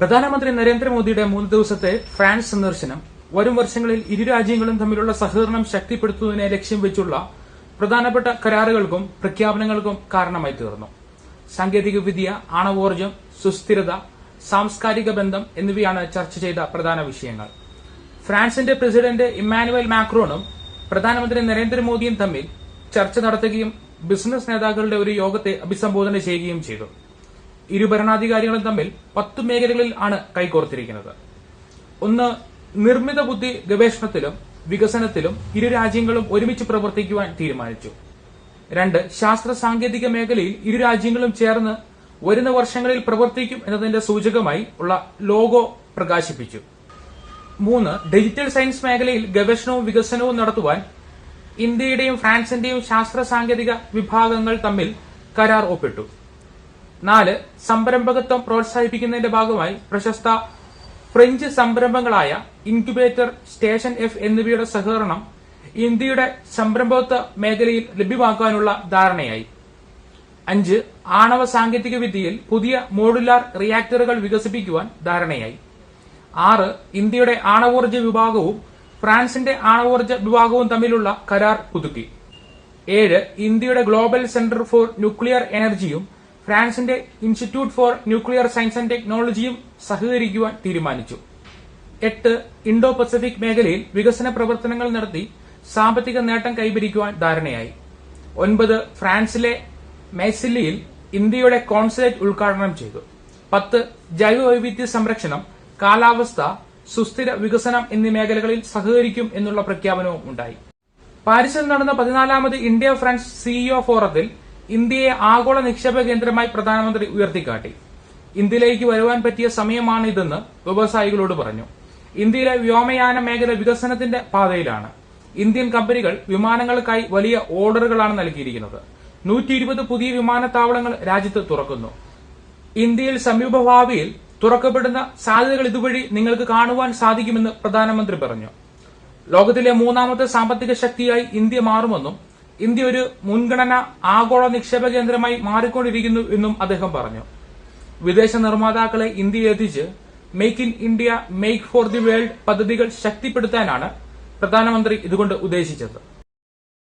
പ്രധാനമന്ത്രി നരേന്ദ്രമോദിയുടെ മൂന്ന് ദിവസത്തെ ഫ്രാൻസ് സന്ദർശനം വരും വർഷങ്ങളിൽ ഇരു രാജ്യങ്ങളും തമ്മിലുള്ള സഹകരണം ശക്തിപ്പെടുത്തുന്നതിനെ ലക്ഷ്യം വെച്ചുള്ള പ്രധാനപ്പെട്ട കരാറുകൾക്കും പ്രഖ്യാപനങ്ങൾക്കും കാരണമായി തീർന്നു. സാങ്കേതികവിദ്യ ആണവോർജം സുസ്ഥിരത സാംസ്കാരിക ബന്ധം എന്നിവയാണ് ചർച്ച ചെയ്ത പ്രധാന വിഷയങ്ങൾ. ഫ്രാൻസിന്റെ പ്രസിഡന്റ് ഇമ്മാനുവൽ മാക്രോണും പ്രധാനമന്ത്രി നരേന്ദ്രമോദിയും തമ്മിൽ ചർച്ച നടത്തുകയും ബിസിനസ് നേതാക്കളുടെ ഒരു യോഗത്തെ അഭിസംബോധന ചെയ്യുകയും ചെയ്തു. ഇരു ഭരണാധികാരികളും തമ്മിൽ പത്ത് മേഖലകളിൽ ആണ് കൈകോർത്തിരിക്കുന്നത്. ഒന്ന് നിർമ്മിത ബുദ്ധി ഗവേഷണത്തിലും വികസനത്തിലും ഇരു രാജ്യങ്ങളും ഒരുമിച്ച് പ്രവർത്തിക്കുവാൻ തീരുമാനിച്ചു. രണ്ട് ശാസ്ത്ര സാങ്കേതിക മേഖലയിൽ ഇരു രാജ്യങ്ങളും ചേർന്ന് വരുന്ന വർഷങ്ങളിൽ പ്രവർത്തിക്കും എന്നതിന്റെ സൂചകമായി ഉള്ള ലോഗോ പ്രകാശിപ്പിച്ചു. മൂന്ന് ഡിജിറ്റൽ സയൻസ് മേഖലയിൽ ഗവേഷണവും വികസനവും നടത്തുവാൻ ഇന്ത്യയുടെയും ഫ്രാൻസിന്റെയും ശാസ്ത്ര സാങ്കേതിക വിഭാഗങ്ങൾ തമ്മിൽ കരാർ ഒപ്പിട്ടു. നാല് സംരംഭകത്വം പ്രോത്സാഹിപ്പിക്കുന്നതിന്റെ ഭാഗമായി പ്രശസ്ത ഫ്രഞ്ച് സംരംഭങ്ങളായ ഇൻക്യുബേറ്റർ സ്റ്റേഷൻ എഫ് എന്നിവയുടെ സഹകരണം ഇന്ത്യയുടെ സംരംഭകത്വ മേഖലയിൽ ലഭ്യമാക്കാനുള്ള ധാരണയായി. അഞ്ച് ആണവ സാങ്കേതിക വിദ്യയിൽ പുതിയ മോഡുലാർ റിയാക്ടറുകൾ വികസിപ്പിക്കുവാൻ ധാരണയായി. ആറ് ഇന്ത്യയുടെ ആണവോർജ വിഭാഗവും ഫ്രാൻസിന്റെ ആണവോർജ വിഭാഗവും തമ്മിലുള്ള കരാർ പുതുക്കി. ഏഴ് ഇന്ത്യയുടെ ഗ്ലോബൽ സെന്റർ ഫോർ ന്യൂക്ലിയർ എനർജിയും ഫ്രാൻസിന്റെ institute for nuclear science and ടെക്നോളജിയും സഹകരിക്കുവാൻ തീരുമാനിച്ചു. എട്ട് ഇൻഡോ പസഫിക് മേഖലയിൽ വികസന പ്രവർത്തനങ്ങൾ നടത്തി സാമ്പത്തിക നേട്ടം കൈവരിക്കുവാൻ ധാരണയായി. ഒൻപത് ഫ്രാൻസിലെ മേസില്ലിയിൽ ഇന്ത്യയുടെ കോൺസുലേറ്റ് ഉദ്ഘാടനം ചെയ്തു. പത്ത് ജൈവവൈവിധ്യ സംരക്ഷണം കാലാവസ്ഥ സുസ്ഥിര വികസനം എന്നീ മേഖലകളിൽ സഹകരിക്കും എന്നുള്ള പ്രഖ്യാപനവും ഉണ്ടായി. പാരീസിൽ നടന്ന പതിനാലാമത് ഇന്ത്യ ഫ്രാൻസ് സിഇഒ ഫോറത്തിൽ ഇന്ത്യയെ ആഗോള നിക്ഷേപ കേന്ദ്രമായി പ്രധാനമന്ത്രി ഉയർത്തിക്കാട്ടി. ഇന്ത്യയിലേക്ക് വരുവാൻ പറ്റിയ സമയമാണിതെന്ന് വ്യവസായികളോട് പറഞ്ഞു. ഇന്ത്യയിലെ വ്യോമയാന മേഖല വികസനത്തിന്റെ പാതയിലാണ്. ഇന്ത്യൻ കമ്പനികൾ വിമാനങ്ങൾക്കായി വലിയ ഓർഡറുകളാണ് നൽകിയിരിക്കുന്നത്. നൂറ്റി ഇരുപത് പുതിയ വിമാനത്താവളങ്ങൾ രാജ്യത്ത് തുറക്കുന്നു. ഇന്ത്യയിൽ സമീപഭാവിയിൽ തുറക്കപ്പെടുന്ന സാധ്യതകൾ ഇതുവഴി നിങ്ങൾക്ക് കാണുവാൻ സാധിക്കുമെന്ന് പ്രധാനമന്ത്രി പറഞ്ഞു. ലോകത്തിലെ മൂന്നാമത്തെ സാമ്പത്തിക ശക്തിയായി ഇന്ത്യ മാറുമെന്നും ഇന്ത്യ ഒരു മുൻഗണന ആഗോള നിക്ഷേപ കേന്ദ്രമായി മാറിക്കൊണ്ടിരിക്കുന്നു എന്നും അദ്ദേഹം പറഞ്ഞു. വിദേശ നിർമ്മാതാക്കളെ ഇന്ത്യയിൽ എത്തിച്ച് make in India make for the world പദ്ധതികൾ ശക്തിപ്പെടുത്താനാണ് പ്രധാനമന്ത്രി ഇതുകൊണ്ട് ഉദ്ദേശിച്ചത്.